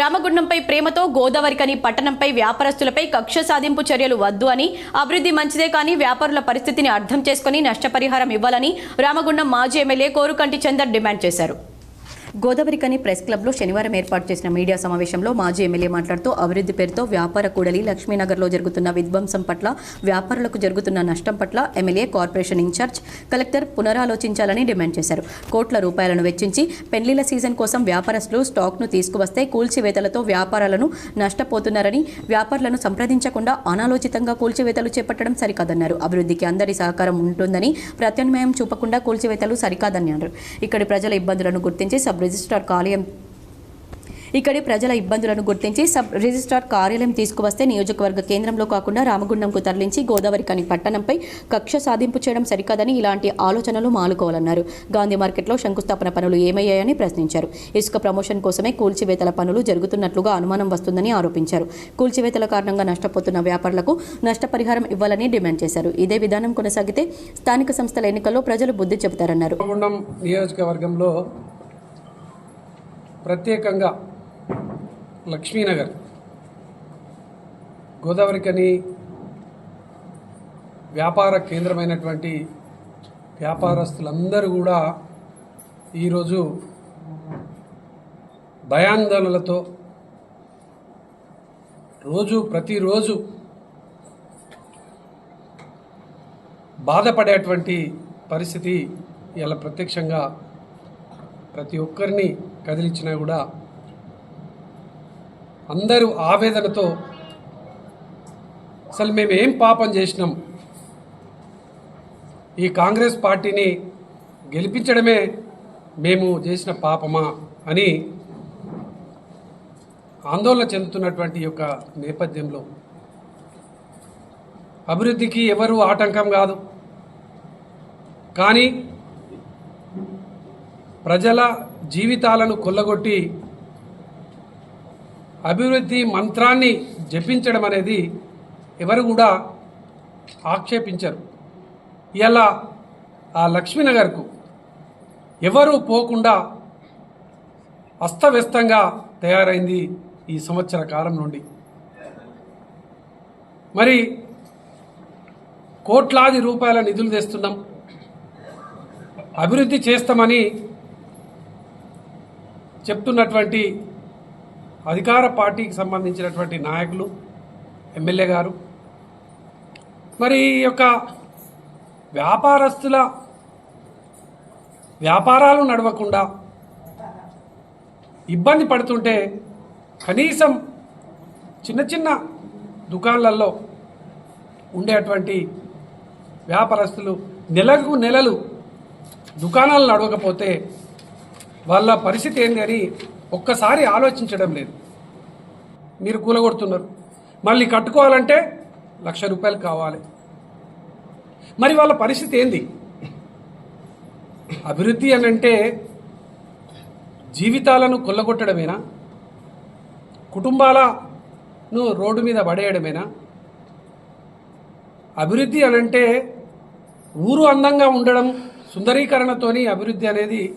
రామగుండంపై ప్రేమతో గోదావరికని పట్టణంపై వ్యాపారస్తులపై కక్ష సాధింపు చర్యలు వద్దు అని అభివృద్ధి మంచిదే కానీ వ్యాపారుల పరిస్థితిని అర్థం చేసుకుని నష్టపరిహారం ఇవ్వాలని రామగుండం మాజీ ఎమ్మెల్యే కోరుకంటి చందర్ డిమాండ్ చేశారు. గోదావరికని ప్రెస్ క్లబ్లో శనివారం ఏర్పాటు చేసిన మీడియా సమావేశంలో మాజీ ఎమ్మెల్యే మాట్లాడుతూ అభివృద్ధి పేరుతో వ్యాపార కూడలి లక్ష్మీనగర్లో జరుగుతున్న విధ్వంసం పట్ల వ్యాపారులకు జరుగుతున్న నష్టం పట్ల ఎమ్మెల్యే కార్పొరేషన్ ఇన్ఛార్జ్ కలెక్టర్ పునరాలోచించాలని డిమాండ్ చేశారు. కోట్ల రూపాయలను వెచ్చించి పెళ్ళిల సీజన్ కోసం వ్యాపారస్తులు స్టాక్ను తీసుకువస్తే కూల్చివేతలతో వ్యాపారాలను నష్టపోతున్నారని వ్యాపారులను సంప్రదించకుండా అనాలోచితంగా కూల్చివేతలు చేపట్టడం సరికాదన్నారు. అభివృద్ధికి అందరి సహకారం ఉంటుందని ప్రత్యామ్నాయం చూపకుండా కూల్చివేతలు సరికాదన్నారు. ఇక్కడి ప్రజల ఇబ్బందులను గుర్తించి సబ్ రిజిస్ట్రార్ కార్యాలయం. ఇక్కడి ప్రజల ఇబ్బందులను గుర్తించి సబ్ రిజిస్ట్రార్ కార్యాలయం తీసుకువస్తే నియోజకవర్గ కేంద్రంలో కాకుండా రామగుండంకు తరలించి గోదావరి కని పట్టణంపై కక్ష సాధింపు చేయడం సరికాదని ఇలాంటి ఆలోచనలు మానుకోవాలన్నారు గాంధీ మార్కెట్లో శంకుస్థాపన పనులు ఏమయ్యాయని ప్రశ్నించారు. ఇసుక ప్రమోషన్ కోసమే కూల్చివేతల పనులు జరుగుతున్నట్లుగా అనుమానం వస్తుందని ఆరోపించారు. కూల్చివేతల కారణంగా నష్టపోతున్న వ్యాపారులకు నష్టపరిహారం ఇవ్వాలని డిమాండ్ చేశారు. ఇదే విధానం కొనసాగితే స్థానిక సంస్థల ఎన్నికల్లో ప్రజలు బుద్ధి చెబుతారన్నారు. నియోజకవర్గంలో ప్రత్యేకంగా లక్ష్మీనగర్ గోదావరికని వ్యాపార కేంద్రమైనటువంటి వ్యాపారస్తులందరూ కూడా ఈరోజు భయాందోళనలతో రోజు ప్రతిరోజు బాధపడేటువంటి పరిస్థితి ఇలా ప్రత్యక్షంగా ప్రతి ఒక్కరిని కదిలించినా కూడా అందరూ ఆవేదనతో అసలు మేము ఏం పాపం చేసినాం? ఈ కాంగ్రెస్ పార్టీని గెలిపించడమే మేము చేసిన పాపమా? అని ఆందోళన చెందుతున్నటువంటి యొక్క నేపథ్యంలో అభివృద్ధికి ఎవరు ఆటంకం కాదు. కానీ ప్రజల జీవితాలను కొల్లగొట్టి అభివృద్ధి మంత్రాన్ని జపించడం అనేది ఎవరు కూడా ఆక్షేపించరు. ఇలా ఆ లక్ష్మీనగర్కు ఎవరూ పోకుండా అస్తవ్యస్తంగా తయారైంది ఈ సంవత్సర కాలం నుండి. మరి కోట్లాది రూపాయల నిధులు తెస్తున్నాం. అభివృద్ధి చేస్తామని చెప్తున్నటువంటి అధికార పార్టీకి సంబంధించినటువంటి నాయకులు ఎమ్మెల్యే గారు మరి ఈ యొక్క వ్యాపారస్తుల వ్యాపారాలు నడవకుండా ఇబ్బంది పడుతుంటే కనీసం చిన్న చిన్న దుకాణాలలో ఉండేటువంటి వ్యాపారస్తులు నెలకు నెలలు దుకాణాలు నడవకపోతే వాళ్ళ పరిస్థితి ఏంది అని ఒక్కసారి ఆలోచించడం లేదు. మీరు కూలగొడుతున్నారు. మళ్ళీ కట్టుకోవాలంటే లక్ష రూపాయలు కావాలి. మరి వాళ్ళ పరిస్థితి ఏంది? అభివృద్ధి అని అంటే జీవితాలను కొల్లగొట్టడమేనా? కుటుంబాలను రోడ్డు మీద పడేయడమేనా? అభివృద్ధి అని అంటే ఊరు అందంగా ఉండడం సుందరీకరణతోని అభివృద్ధి అనేది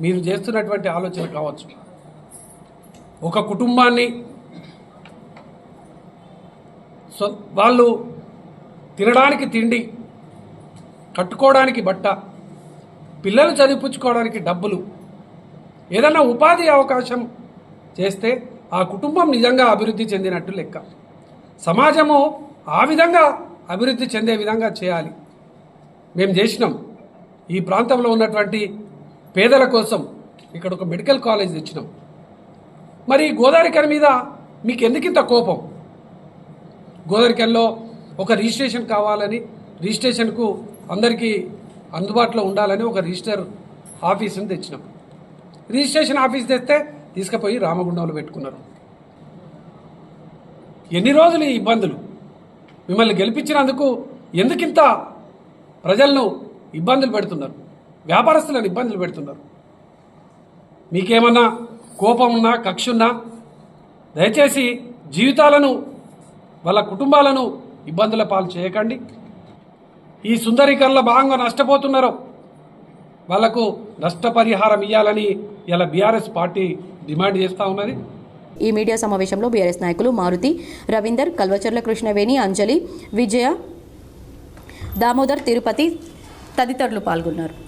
మీరు చేస్తున్నటువంటి ఆలోచన కావచ్చు. ఒక కుటుంబాన్ని సో వాళ్ళు తినడానికి తిండి కట్టుకోవడానికి బట్ట పిల్లలు చదివించుకోవడానికి డబ్బులు ఏదైనా ఉపాధి అవకాశం చేస్తే ఆ కుటుంబం నిజంగా అభివృద్ధి చెందినట్టు లెక్క. సమాజము ఆ విధంగా అభివృద్ధి చెందే విధంగా చేయాలి. మేము చేసినాం. ఈ ప్రాంతంలో ఉన్నటువంటి పేదల కోసం ఇక్కడ ఒక మెడికల్ కాలేజ్ తెచ్చినాం. మరి గోదావరికర మీద మీకు ఎందుకింత కోపం గోదావరికల్లో ఒక రిజిస్ట్రేషన్ కావాలని రిజిస్ట్రేషన్కు అందరికీ అందుబాటులో ఉండాలని ఒక రిజిస్టర్ ఆఫీసుని తెచ్చినాం. రిజిస్ట్రేషన్ ఆఫీస్ తెస్తే తీసుకుపోయి రామగుండంలో పెట్టుకున్నారు. ఎన్ని రోజులు ఈ ఇబ్బందులు? మిమ్మల్ని గెలిపించినందుకు ఎందుకింత ప్రజలను ఇబ్బందులు పెడుతున్నారు? వ్యాపారస్తులను ఇబ్బందులు పెడుతున్నారు. మీకేమన్నా కోపం ఉన్నా కక్ష ఉన్నా దయచేసి జీవితాలను వాళ్ళ కుటుంబాలను ఇబ్బందుల పాలు చేయకండి. ఈ సుందరీకరణలో భాగంగా నష్టపోతున్నారు. వాళ్ళకు నష్టపరిహారం ఇవ్వాలని ఇలా బీఆర్ఎస్ పార్టీ డిమాండ్ చేస్తూ ఉన్నది. ఈ మీడియా సమావేశంలో బీఆర్ఎస్ నాయకులు మారుతి రవీందర్ కల్వచర్ల కృష్ణవేణి అంజలి విజయ దామోదర్ తిరుపతి తదితరులు పాల్గొన్నారు.